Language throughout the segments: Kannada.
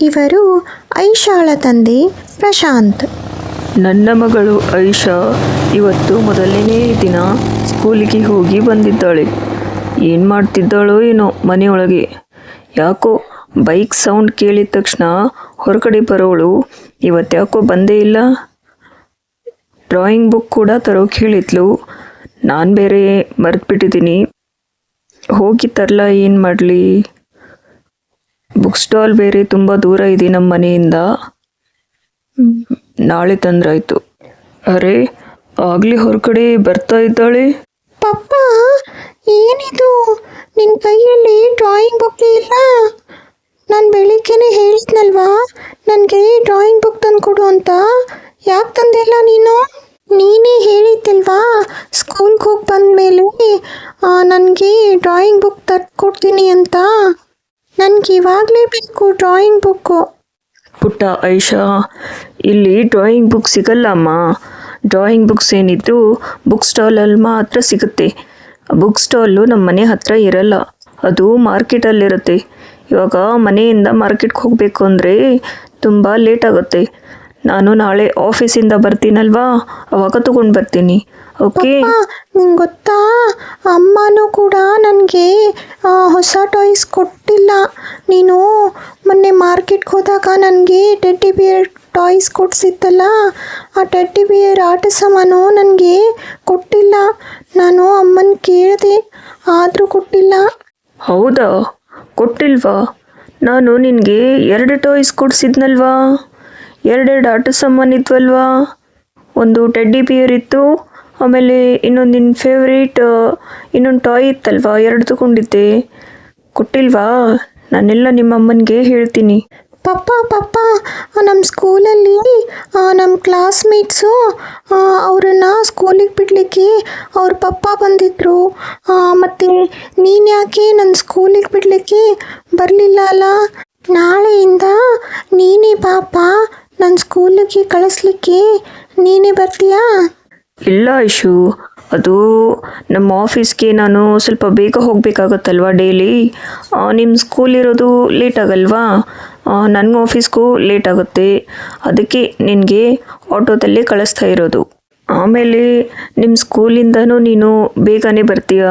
ಇವರು ಐಶಾಳ ತಂದೆ ಪ್ರಶಾಂತ್. ನನ್ನ ಮಗಳು ಐಶಾ ಇವತ್ತು ಮೊದಲನೇ ದಿನ ಸ್ಕೂಲಿಗೆ ಹೋಗಿ ಬಂದಿದ್ದಾಳೆ. ಏನು ಮಾಡ್ತಿದ್ದಾಳೋ ಏನೋ ಮನೆಯೊಳಗೆ. ಯಾಕೋ ಬೈಕ್ ಸೌಂಡ್ ಕೇಳಿದ ತಕ್ಷಣ ಹೊರಗಡೆ ಬರೋಳು, ಇವತ್ತ್ಯಾಕೋ ಬಂದೇ ಇಲ್ಲ. ಡ್ರಾಯಿಂಗ್ ಬುಕ್ ಕೂಡ ತರೋಕೆ ಹೇಳಿದ್ಲು. ನಾನು ಬೇರೆ ಮರೆತುಬಿಟ್ಟಿದ್ದೀನಿ. ಹೋಗಿ ತರಲ ಏನು ಮಾಡಲಿ? ಬುಕ್ ಸ್ಟಾಲ್ ಬೇರೆ ತುಂಬ ದೂರ ಇದೆ ನಮ್ಮ ಮನೆಯಿಂದ. ನಾಳೆ ತಂದ್ರಾಯ್ತು. ಅರೆ, ಆಗ್ಲಿ ಹೊರಗಡೆ ಬರ್ತಾ ಇದ್ದಾಳೆ. ಪಪ್ಪ, ಏನಿದು? ನಿನ್ನ ಕೈಯಲ್ಲಿ ಡ್ರಾಯಿಂಗ್ ಬುಕ್ ಇಲ್ಲ? ನಾನು ಬೆಳಿಗ್ಗೆನೆ ಹೇಳಿದ್ನಲ್ವಾ ನನಗೆ ಡ್ರಾಯಿಂಗ್ ಬುಕ್ ತಂದು ಕೊಡು ಅಂತ. ಯಾಕೆ ತಂದಿಲ್ಲ ನೀನು? ನೀನೇ ಹೇಳಿದ್ದಿಲ್ವಾ? ಸ್ಕೂಲ್ಗೆ ಹೋಗಿ ಬಂದಮೇಲೆ ನನಗೆ ಡ್ರಾಯಿಂಗ್ ಬುಕ್ ತರ್ಕೊಡ್ತೀನಿ ಅಂತ. ನನಗೆ ಇವಾಗಲೇ ಬೇಕು ಡ್ರಾಯಿಂಗ್ ಬುಕ್ಕು ಪುಟ್ಟ ಐಷಾ, ಇಲ್ಲಿ ಡ್ರಾಯಿಂಗ್ ಬುಕ್ ಸಿಗಲ್ಲ ಅಮ್ಮ ಡ್ರಾಯಿಂಗ್ ಬುಕ್ಸ್ ಏನಿದ್ದು ಬುಕ್ ಸ್ಟಾಲಲ್ಲಿ ಮಾತ್ರ ಸಿಗುತ್ತೆ. ಬುಕ್ ಸ್ಟಾಲು ನಮ್ಮ ಮನೆ ಹತ್ರ ಇರಲ್ಲ. ಅದು ಮಾರ್ಕೆಟಲ್ಲಿರುತ್ತೆ ಇವಾಗ ಮನೆಯಿಂದ ಮಾರ್ಕೆಟ್ಗೆ ಹೋಗಬೇಕು ಅಂದರೆ ತುಂಬ ಲೇಟ್ ಆಗುತ್ತೆ. ನಾನು ನಾಳೆ ಆಫೀಸಿಂದ ಬರ್ತೀನಲ್ವಾ? ಅವಾಗ ತಗೊಂಡು ಬರ್ತೀನಿ. ಓಕೆ ನಿಂಗೆ ಗೊತ್ತಾ? ಅಮ್ಮನೂ ಕೂಡ ನನಗೆ ಹೊಸ ಟಾಯ್ಸ್ ಕೊಟ್ಟಿಲ್ಲ. ನೀನು ಮೊನ್ನೆ ಮಾರ್ಕೆಟ್ಗೆ ಹೋದಾಗ ನನಗೆ ಟೆಡ್ಡಿ ಬಿಯರ್ ಟಾಯ್ಸ್ ಕೊಡಿಸಿತ್ತಲ್ಲ? ಆ ಟೆಡ್ಡಿ ಬಿಯರ್ ಆಟ ಸಾಮಾನು ನನಗೆ ಕೊಟ್ಟಿಲ್ಲ. ನಾನು ಅಮ್ಮನ ಕೇಳಿದೆ ಆದರೂ ಕೊಟ್ಟಿಲ್ಲ. ಹೌದಾ? ಕೊಟ್ಟಿಲ್ವಾ? ನಾನು ನಿನಗೆ ಎರಡು ಟಾಯ್ಸ್ ಕೊಡಿಸಿದ್ನಲ್ವಾ? ಎರಡೆರಡು ಆಟೋ ಸಾಮಾನು ಇದ್ವಲ್ವಾ? ಒಂದು ಟೆಡ್ಡಿ ಬಿಯರ್ ಇತ್ತು, ಆಮೇಲೆ ಇನ್ನೊಂದು ನಿನ್ನ ಫೇವ್ರೇಟ್ ಇನ್ನೊಂದು ಟಾಯ್ ಇತ್ತಲ್ವಾ? ಎರಡು ತಗೊಂಡಿದ್ದೆ. ಕೊಟ್ಟಿಲ್ವಾ? ನಾನೆಲ್ಲ ನಿಮ್ಮ ಅಮ್ಮನಿಗೆ ಹೇಳ್ತೀನಿ. ಪಪ್ಪ ಪಪ್ಪ ನಮ್ಮ ಸ್ಕೂಲಲ್ಲಿ ನಮ್ಮ ಕ್ಲಾಸ್ಮೇಟ್ಸು ಅವರನ್ನು ಸ್ಕೂಲಿಗೆ ಬಿಡಲಿಕ್ಕೆ ಅವ್ರ ಪಪ್ಪ ಬಂದಿದ್ದರು ಮತ್ತು ನೀನು ಯಾಕೆ ನನ್ನ ಸ್ಕೂಲಿಗೆ ಬಿಡಲಿಕ್ಕೆ ಬರಲಿಲ್ಲ ಅಲ್ಲ? ನಾಳೆಯಿಂದ ನೀನೇ ಪಾಪ ನನ್ನ ಸ್ಕೂಲಿಗೆ ಕಳಿಸ್ಲಿಕ್ಕೆ ನೀನೇ ಬರ್ತೀಯಾ? ಇಲ್ಲ ಐಶು ಅದು ನಮ್ಮ ಆಫೀಸ್ಗೆ ನಾನು ಸ್ವಲ್ಪ ಬೇಗ ಹೋಗಬೇಕಾಗತ್ತಲ್ವಾ ಡೈಲಿ? ನಿಮ್ಮ ಸ್ಕೂಲ್ ಇರೋದು ಲೇಟ್ ಆಗಲ್ವಾ? ನನ್ನ ಆಫೀಸ್ಗೂ ಲೇಟ್ ಆಗುತ್ತೆ. ಅದಕ್ಕೆ ನಿನಗೆ ಆಟೋದಲ್ಲೇ ಕಳಿಸ್ತಾ ಇರೋದು. ಆಮೇಲೆ ನಿಮ್ಮ ಸ್ಕೂಲಿಂದನೂ ನೀನು ಬೇಗನೆ ಬರ್ತೀಯ?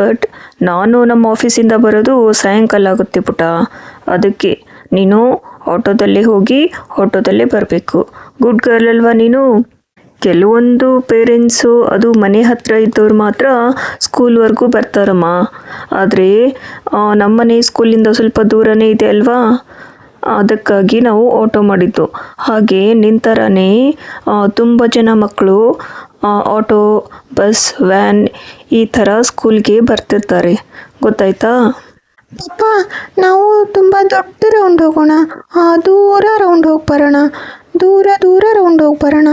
ಬಟ್ ನಾನು ನಮ್ಮ ಆಫೀಸಿಂದ ಬರೋದು ಸಾಯಂಕಾಲ ಆಗುತ್ತೆ ಪುಟ. ಅದಕ್ಕೆ ನೀನು ಆಟೋದಲ್ಲೇ ಹೋಗಿ ಆಟೋದಲ್ಲೇ ಬರಬೇಕು. ಗುಡ್ ಗರ್ಲ್ ಅಲ್ವಾ ನೀನು? ಕೆಲವೊಂದು ಪೇರೆಂಟ್ಸು ಅದು ಮನೆ ಹತ್ತಿರ ಇದ್ದವ್ರು ಮಾತ್ರ ಸ್ಕೂಲ್ವರೆಗೂ ಬರ್ತಾರಮ್ಮ. ಆದರೆ ನಮ್ಮನೆ ಸ್ಕೂಲಿಂದ ಸ್ವಲ್ಪ ದೂರನೇ ಇದೆ ಅಲ್ವಾ? ಅದಕ್ಕಾಗಿ ನಾವು ಆಟೋ ಮಾಡಿದ್ದು. ಹಾಗೆ ನಿಂತರನೇ ತುಂಬ ಜನ ಮಕ್ಕಳು ಆಟೋ ಬಸ್ ವ್ಯಾನ್ ಈ ಥರ ಸ್ಕೂಲ್ಗೆ ಬರ್ತಿರ್ತಾರೆ. ಗೊತ್ತಾಯ್ತಾ? ಪಪ್ಪ ನಾವು ತುಂಬ ದೊಡ್ಡ ರೌಂಡ್ ಹೋಗೋಣ. ಆ, ದೂರ ರೌಂಡ್ ಹೋಗಿ ಬರೋಣ. ದೂರ ದೂರ ರೌಂಡ್ ಹೋಗಿ ಬರೋಣ.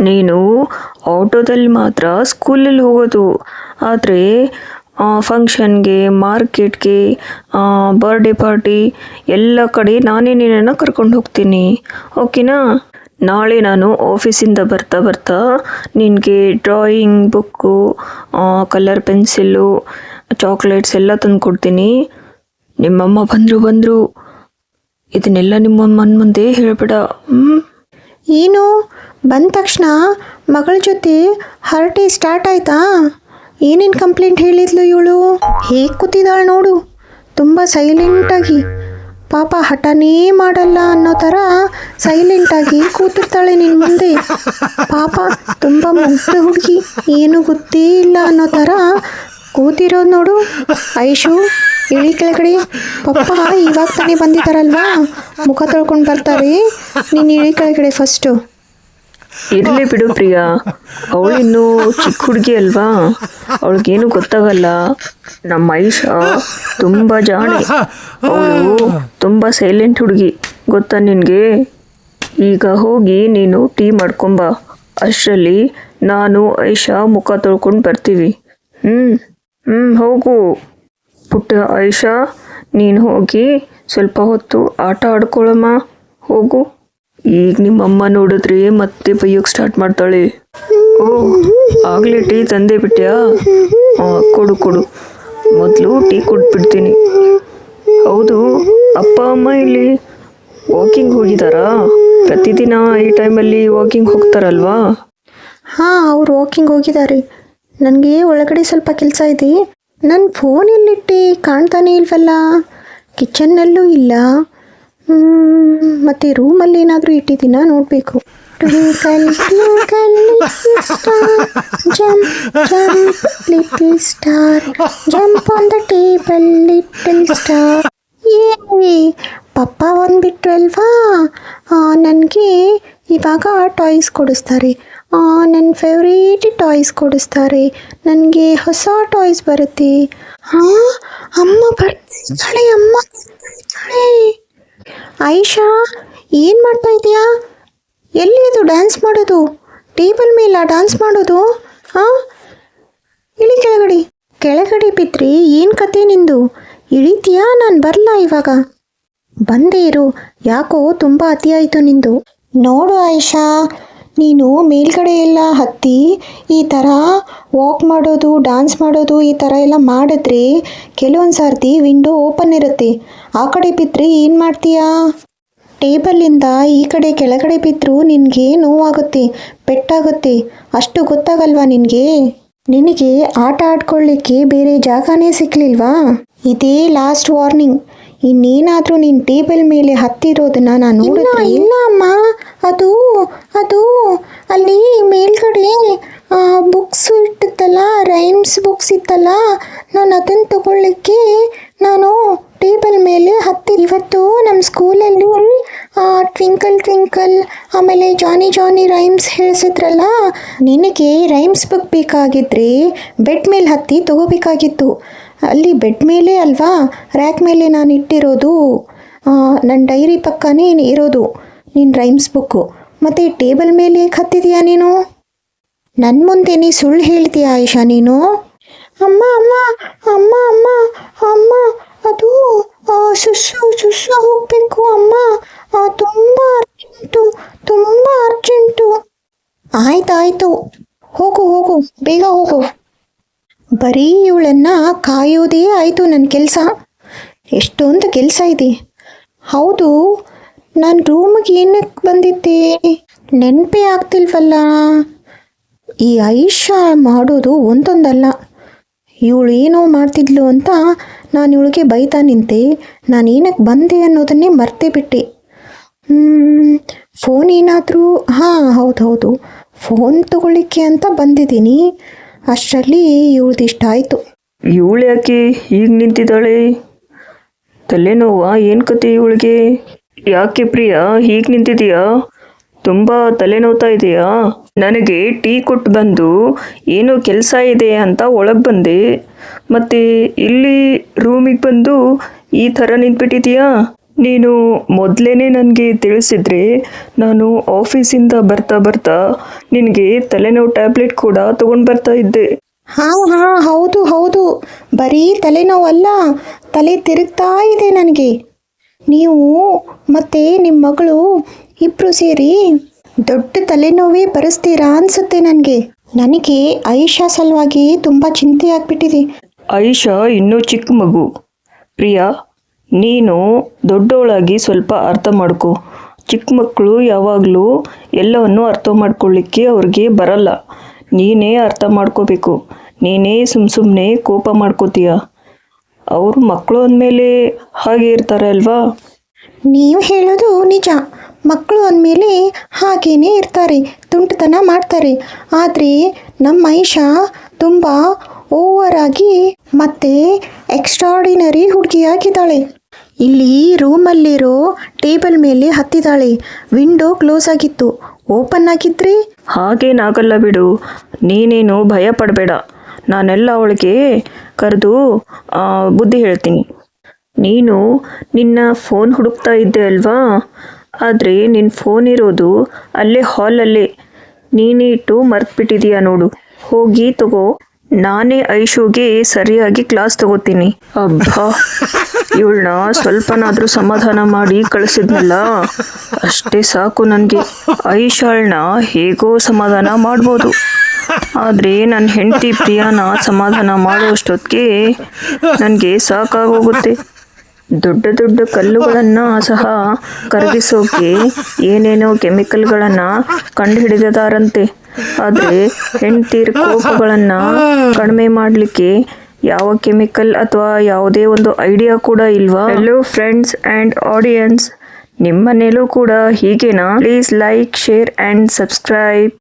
ನೀನು ಆಟೋದಲ್ಲಿ ಮಾತ್ರ ಸ್ಕೂಲಲ್ಲಿ ಹೋಗೋದು. ಆದರೆ ಫಂಕ್ಷನ್ಗೆ ಮಾರ್ಕೆಟ್ಗೆ ಬರ್ಡೇ ಪಾರ್ಟಿ ಎಲ್ಲ ಕಡೆ ನಾನೇ ನಿನ್ನನ್ನು ಕರ್ಕೊಂಡು ಹೋಗ್ತೀನಿ. ಓಕೆನಾ? ನಾಳೆ ನಾನು ಆಫೀಸಿಂದ ಬರ್ತಾ ಬರ್ತಾ ನಿನಗೆ drawing book colour pencil chocolates ಎಲ್ಲ ತಂದು ಕೊಡ್ತೀನಿ. ನಿಮ್ಮಮ್ಮ ಬಂದರು ಬಂದರು ಇದನ್ನೆಲ್ಲ ನಿಮ್ಮಮ್ಮನ ಮುಂದೆ ಹೇಳಬೇಡ. ಹ್ಞೂ ಏನು? ಬಂದ ತಕ್ಷಣ ಮಗಳ ಜೊತೆ ಹರಟೆ ಸ್ಟಾರ್ಟ್ ಆಯ್ತಾ? ಏನೇನು ಕಂಪ್ಲೇಂಟ್ ಹೇಳಿದ್ಲು ಇವಳು? ಹೇಗೆ ಕೂತಿದ್ದಾಳು ನೋಡು. ತುಂಬ ಸೈಲೆಂಟಾಗಿ ಪಾಪ ಹಠನೇ ಮಾಡಲ್ಲ ಅನ್ನೋ ಥರ ಸೈಲೆಂಟಾಗಿ ಕೂತಿರ್ತಾಳೆ ನಿನ್ನ ಮುಂದೆ. ಪಾಪ ತುಂಬ ಮುಗ್ಧ ಹುಡುಗಿ. ಏನು ಗೊತ್ತೇ ಇಲ್ಲ ಅನ್ನೋ ಥರ ಕೂತಿರೋದು ನೋಡು. ಐಶು, ಇಳಿ ಕೆಳಗಡೆ. ಪಪ್ಪ, ಇವಾಗ ತಾನೇ ಬಂದಿದ್ದಾರಲ್ವಾ ಮುಖ ತೊಳ್ಕೊಂಡು ಬರ್ತಾರೆ ನೀನು ಇಳಿ ಕೆಳಗಡೆ ಫಸ್ಟು ಇರಲಿ ಬಿಡು ಪ್ರಿಯಾ. ಇನ್ನು ಚಿಕ್ಕ ಹುಡುಗಿ ಅಲ್ವಾ? ಅವಳಿಗೇನು ಗೊತ್ತಾಗಲ್ಲ. ನಮ್ಮ ಐಶಾ ತುಂಬ ಜಾಣೆ. ಅವಳು ತುಂಬ ಸೈಲೆಂಟ್ ಹುಡುಗಿ. ಗೊತ್ತಾ ನಿನಗೆ? ಈಗ ಹೋಗಿ ನೀನು ಟೀ ಮಾಡ್ಕೊಂಬ. ಅಷ್ಟರಲ್ಲಿ ನಾನು ಐಶಾ ಮುಖ ತೊಳ್ಕೊಂಡು ಬರ್ತೀವಿ. ಹ್ಞೂ ಹ್ಞೂ ಹೋಗು. ಪುಟ್ಟ ಐಶಾ ನೀನು ಹೋಗಿ ಸ್ವಲ್ಪ ಹೊತ್ತು ಆಟ ಆಡ್ಕೊಳಮ್ಮ. ಹೋಗು. ಈಗ ನಿಮ್ಮಮ್ಮ ನೋಡಿದ್ರಿ ಮತ್ತೆ ಬೈಯೋಕೆ ಸ್ಟಾರ್ಟ್ ಮಾಡ್ತಾಳೆ. ಓ, ಆಗಲೇ ಟೀ ತಂದೆ ಬಿಟ್ಟ್ಯಾ ಕೊಡು ಕೊಡು. ಮೊದಲು ಟೀ ಕೊಟ್ಬಿಡ್ತೀನಿ. ಹೌದು, ಅಪ್ಪ, ಅಮ್ಮ ಇಲ್ಲಿ ವಾಕಿಂಗ್ ಹೋಗಿದ್ದಾರಾ ಪ್ರತಿದಿನ ಈ ಟೈಮಲ್ಲಿ ವಾಕಿಂಗ್ ಹೋಗ್ತಾರಲ್ವಾ? ಹಾಂ, ಅವ್ರು ವಾಕಿಂಗ್ ಹೋಗಿದ್ದಾರೆ ನನಗೆ ಒಳಗಡೆ ಸ್ವಲ್ಪ ಕೆಲಸ ಇದೆ. ನನ್ನ ಫೋನ್ ಎಲ್ಲಿಟ್ಟೆ? ಕಾಣ್ತಾನೆ ಇಲ್ವಲ್ಲ? ಕಿಚನ್ನಲ್ಲೂ ಇಲ್ಲ. ಮತ್ತು ರೂಮಲ್ಲಿ ಏನಾದರೂ ಇಟ್ಟಿದ್ದೀನ? ನೋಡಬೇಕು. Jump on the table star ಏ ಪಪ್ಪ ಬಂದ್ಬಿಟ್ರಲ್ವಾ ನನಗೆ ಇವಾಗ ಟಾಯ್ಸ್ ಕೊಡಿಸ್ತಾರೆ. ನನ್ನ ಫೇವ್ರೇಟ್ ಟಾಯ್ಸ್ ಕೊಡಿಸ್ತಾರೆ. ನನಗೆ ಹೊಸ ಟಾಯ್ಸ್ ಬರುತ್ತೆ. ಹಾಂ, ಅಮ್ಮ ಬರ್ತಾಳೆ ಅಮ್ಮ. ಆಯಿಷಾ, ಏನು ಮಾಡ್ತಾ ಇದೆಯಾ ಎಲ್ಲಿ ಇದು ಡ್ಯಾನ್ಸ್ ಮಾಡೋದು? ಟೇಬಲ್ ಮೇಲೆ ಡ್ಯಾನ್ಸ್ ಮಾಡೋದು? ಹಾಂ? ಇಳಿ ಕೆಳಗಡೆ. ಕೆಳಗಡೆ ಬಿದ್ದರೆ ಏನು ಕತೆ ನಿಂದು? ಇಳಿತೀಯಾ? ನಾನು ಬರಲ್ಲ ಇವಾಗ. ಬಂದೇ ಇರು. ಯಾಕೋ ತುಂಬ ಅತಿಯಾಯಿತು ನಿಂದು. ನೋಡು ಆಯಿಷಾ. ನೀನು ಮೇಲ್ಗಡೆ ಎಲ್ಲ ಹತ್ತಿ ಈ ಥರ ವಾಕ್ ಮಾಡೋದು ಡ್ಯಾನ್ಸ್ ಮಾಡೋದು ಈ ಥರ ಎಲ್ಲ ಮಾಡಿದ್ರೆ ಕೆಲವೊಂದು ಸರ್ತಿ ವಿಂಡೋ ಓಪನ್ ಇರುತ್ತೆ. ಆ ಕಡೆ ಬಿದ್ದರೆ ಏನು ಮಾಡ್ತೀಯಾ? ಟೇಬಲಿಂದ ಈ ಕಡೆ ಕೆಳಗಡೆ ಬಿದ್ದರೂ ನಿನಗೆ ನೋವಾಗುತ್ತೆ ಪೆಟ್ಟಾಗುತ್ತೆ. ಅಷ್ಟು ಗೊತ್ತಾಗಲ್ವಾ ನಿನಗೆ? ನಿನಗೆ ಆಟ ಆಡ್ಕೊಳ್ಳಿಕ್ಕೆ ಬೇರೆ ಜಾಗನೇ ಸಿಕ್ಕಲಿಲ್ವಾ ಇದೇ ಲಾಸ್ಟ್ ವಾರ್ನಿಂಗ್ ಇನ್ನೇನಾದರೂ ನೀನು ಟೇಬಲ್ ಮೇಲೆ ಹತ್ತಿರೋದನ್ನ ನಾನು ನೋಡಿದ್ರೆ ಇಲ್ಲ ಅಮ್ಮ. ಅದು ಅದು, ಅಲ್ಲಿ ಮೇಲ್ಗಡೆ ಬುಕ್ಸ್ ಇಟ್ಟಿತ್ತಲ್ಲ ರೈಮ್ಸ್ ಬುಕ್ಸ್ ಇತ್ತಲ್ಲ, ನಾನು ಅದನ್ನು ತಗೊಳ್ಳಿಕ್ಕೆ ನಾನು ಟೇಬಲ್ ಮೇಲೆ ಹತ್ತಿ, ಇವತ್ತು ನಮ್ಮ ಸ್ಕೂಲಲ್ಲಿ ಟ್ವಿಂಕಲ್ ಟ್ವಿಂಕಲ್ ಆಮೇಲೆ ಜಾನಿ ಜಾನಿ ರೈಮ್ಸ್ ಹೇಳಿಸಿದ್ರಲ್ಲ, ನಿನಗೆ ರೈಮ್ಸ್ ಬುಕ್ ಬೇಕಾಗಿದ್ರೆ ಬೆಡ್ ಮೇಲೆ ಹತ್ತಿ ತಗೋಬೇಕಾಗಿತ್ತು. ಅಲ್ಲಿ ಬೆಡ್ ಮೇಲೆ ಅಲ್ವಾ ರ್ಯಾಕ್ ಮೇಲೆ ನಾನು ಇಟ್ಟಿರೋದು ನನ್ನ ಡೈರಿ ಪಕ್ಕನೇ ಇರೋದು. ನಿನ್ನ ರೈಮ್ಸ್ ಬುಕ್ಕು ಮತ್ತು ಟೇಬಲ್ ಮೇಲೆ ಹತ್ತಿದೀಯಾ ನೀನು? ನನ್ನ ಮುಂದೆ ನೀ ಸುಳ್ಳು ಹೇಳ್ತೀಯ ಆಯಿಷಾ ನೀನು? ಅಮ್ಮ ಅಮ್ಮ ಅಮ್ಮ ಅಮ್ಮ ಅಮ್ಮ, ಅದು ಸುಸ್ಸು ಸುಸ್ಸು ಹೋಗಬೇಕು, ಅಮ್ಮ. ತುಂಬ ಅರ್ಜೆಂಟು ತುಂಬ ಅರ್ಜೆಂಟು ಆಯ್ತಾಯ್ತು. ಹೋಗು ಹೋಗು, ಬೇಗ ಹೋಗು. ಬರೀ ಇವಳನ್ನು ಕಾಯೋದೇ ಆಯಿತು ನನ್ನ ಕೆಲಸ. ಎಷ್ಟೊಂದು ಕೆಲಸ ಇದೆ. ಹೌದು ನಾನು ರೂಮಿಗೆ ಏನಕ್ಕೆ ಬಂದಿದ್ದೆ? ನೆನಪೇ ಆಗ್ತಿಲ್ವಲ್ಲ? ಈ ಐಷಾ ಮಾಡೋದು ಒಂದೊಂದಲ್ಲ. ಇವಳು ಏನೋ ಮಾಡ್ತಿದ್ಲು ಅಂತ ನಾನು ಇವಳಿಗೆ ಬೈತಾ ನಿಂತೆ. ನಾನು ಏನಕ್ಕೆ ಬಂದೆ ಅನ್ನೋದನ್ನೇ ಮರ್ತೇ ಬಿಟ್ಟೆ. ಫೋನ್ ಏನಾದರೂ? ಹಾಂ ಹೌದು ಹೌದು ಫೋನ್ ತಗೊಳ್ಳಿಕ್ಕೆ ಅಂತ ಬಂದಿದ್ದೀನಿ. ಅಷ್ಟರಲ್ಲಿ ಇವಳ್ದು ಇಷ್ಟ ಆಯಿತು. ಇವಳು ಯಾಕೆ ಈಗ ನಿಂತಿದ್ದಾಳೆ? ತಲೆನೋವಾ? ಏನು ಕತೆ ಇವಳಿಗೆ? ಯಾಕೆ ಪ್ರಿಯಾ? ಹೀಗೆ ನಿಂತಿದೀಯಾ? ತುಂಬ ತಲೆನೋವ್ತಾ ಇದೆಯಾ? ನನಗೆ ಟೀ ಕೊಟ್ಟು ಬಂದು ಏನೋ ಕೆಲಸ ಇದೆ ಅಂತ ಒಳಗೆ ಬಂದೆ. ಮತ್ತು ಇಲ್ಲಿ ರೂಮಿಗೆ ಬಂದು ಈ ಥರ ನಿಂತ್ಬಿಟ್ಟಿದೀಯಾ? ನೀನು ಮೊದಲೇ ನನಗೆ ತಿಳಿಸಿದ್ರೆ ನಾನು ಆಫೀಸಿಂದ ಬರ್ತಾ ಬರ್ತಾ ನಿನಗೆ ತಲೆನೋವು ಟ್ಯಾಬ್ಲೆಟ್ ಕೂಡ ತೊಗೊಂಡು ಬರ್ತಾ ಇದ್ದೆ. ಹಾಂ ಹಾಂ, ಹೌದು ಹೌದು. ಬರೀ ತಲೆನೋವಲ್ಲ, ತಲೆ ತಿರುಗ್ತಾ ಇದೆ ನನಗೆ. ನೀವು ಮತ್ತೆ ನಿಮ್ಮ ಮಗಳು ಇಬ್ಬರು ಸೇರಿ ದೊಡ್ಡ ತಲೆನೋವೇ ಬರೆಸ್ತೀರಾ ಅನಿಸುತ್ತೆ ನನಗೆ. ನನಗೆ ಐಷಾ ಸಲುವಾಗಿ ತುಂಬ ಚಿಂತೆ ಆಗ್ಬಿಟ್ಟಿದೆ. ಆಯಿಷಾ ಇನ್ನೂ ಚಿಕ್ಕ ಮಗು. ಪ್ರಿಯಾ, ನೀನು ದೊಡ್ಡವಳಾಗಿ ಸ್ವಲ್ಪ ಅರ್ಥ ಮಾಡ್ಕೊ. ಚಿಕ್ಕ ಮಕ್ಕಳು ಯಾವಾಗಲೂ ಎಲ್ಲವನ್ನು ಅರ್ಥ ಮಾಡ್ಕೊಳ್ಳಿಕ್ಕೆ ಅವ್ರಿಗೆ ಬರಲ್ಲ. ನೀನೇ ಅರ್ಥ ಮಾಡ್ಕೋಬೇಕು. ನೀನೇ ಸುಮ್ಮ ಸುಮ್ಮನೆ ಕೋಪ ಮಾಡ್ಕೋತೀಯ. ಅವರು ಮಕ್ಕಳು ಅಂದಮೇಲೆ ಹಾಗೆ ಇರ್ತಾರೆ ಅಲ್ವಾ? ನೀವು ಹೇಳೋದು ನಿಜ. ಮಕ್ಕಳು ಅಂದಮೇಲೆ ಹಾಗೇನೇ ಇರ್ತಾರೆ ತುಂಟತನ ಮಾಡ್ತಾರೆ. ಆದರೆ ನಮ್ಮ ಐಶಾ ತುಂಬ ಓವರ್ ಆಗಿ ಮತ್ತೆ ಎಕ್ಸ್ಟ್ರಾಡಿನರಿ ಹುಡುಗಿಯಾಗಿದ್ದಾಳೆ. ಇಲ್ಲಿ ರೂಮಲ್ಲಿರೋ ಟೇಬಲ್ ಮೇಲೆ ಹತ್ತಿದ್ದಾಳೆ. ವಿಂಡೋ ಕ್ಲೋಸ್ ಆಗಿತ್ತು. ಓಪನ್ ಆಗಿದ್ರೆ? ಹಾಗೇನಾಗಲ್ಲ ಬಿಡು. ನೀನೇನು ಭಯ ಪಡಬೇಡ ನಾನೆಲ್ಲ ಅವಳಿಗೆ ಕರೆದು ಬುದ್ಧಿ ಹೇಳ್ತೀನಿ. ನೀನು ನಿನ್ನ ಫೋನ್ ಹುಡುಕ್ತಾ ಇದ್ದೆ ಅಲ್ವಾ? ಆದರೆ ನಿನ್ನ ಫೋನ್ ಇರೋದು ಅಲ್ಲೇ ಹಾಲಲ್ಲೇ. ನೀನೇ ಇಟ್ಟು ಮರ್ತ್ಬಿಟ್ಟಿದೀಯ ನೋಡು. ಹೋಗಿ ತಗೋ. ನಾನೇ ಐಶುಗೆ ಸರಿಯಾಗಿ ಕ್ಲಾಸ್ ತಗೋತೀನಿ. ಅಬ್ಬಾ, ಇವಳನ್ನ ಸ್ವಲ್ಪನಾದರೂ ಸಮಾಧಾನ ಮಾಡಿ ಕಳಿಸಿದ್ನಲ್ಲ? ಅಷ್ಟೇ ಸಾಕು ನನಗೆ. ಐಶಾಳನ್ನ ಹೇಗೋ ಸಮಾಧಾನ ಮಾಡ್ಬೋದು. ಆದರೆ ನನ್ನ ಹೆಂಡತಿ ಪ್ರಿಯಾನ ಸಮಾಧಾನ ಮಾಡುವಷ್ಟೊತ್ತಿಗೆ ನನಗೆ ಸಾಕಾಗೋಗುತ್ತೆ. ದೊಡ್ಡ ದೊಡ್ಡ ಕಲ್ಲುಗಳನ್ನು ಸಹ ಕರಗಿಸೋಕೆ ಏನೇನೋ ಕೆಮಿಕಲ್ಗಳನ್ನು ಕಂಡುಹಿಡಿದಿದ್ದಾರಂತೆ ಆದರೆ ಹೆಂಡ್ತೀರ್ ಕೋಪಗಳನ್ನು ಕಡಿಮೆ ಮಾಡಲಿಕ್ಕೆ ಯಾವ ಕೆಮಿಕಲ್ ಅಥವಾ ಯಾವುದೇ ಒಂದು ಐಡಿಯಾ ಕೂಡ ಇಲ್ವಾ? ಹಲೋ ಫ್ರೆಂಡ್ಸ್ ಆ್ಯಂಡ್ ಆಡಿಯನ್ಸ್ ನಿಮ್ಮ ಮನೇಲೂ ಕೂಡ ಹೀಗೇನಾ? Please like share and subscribe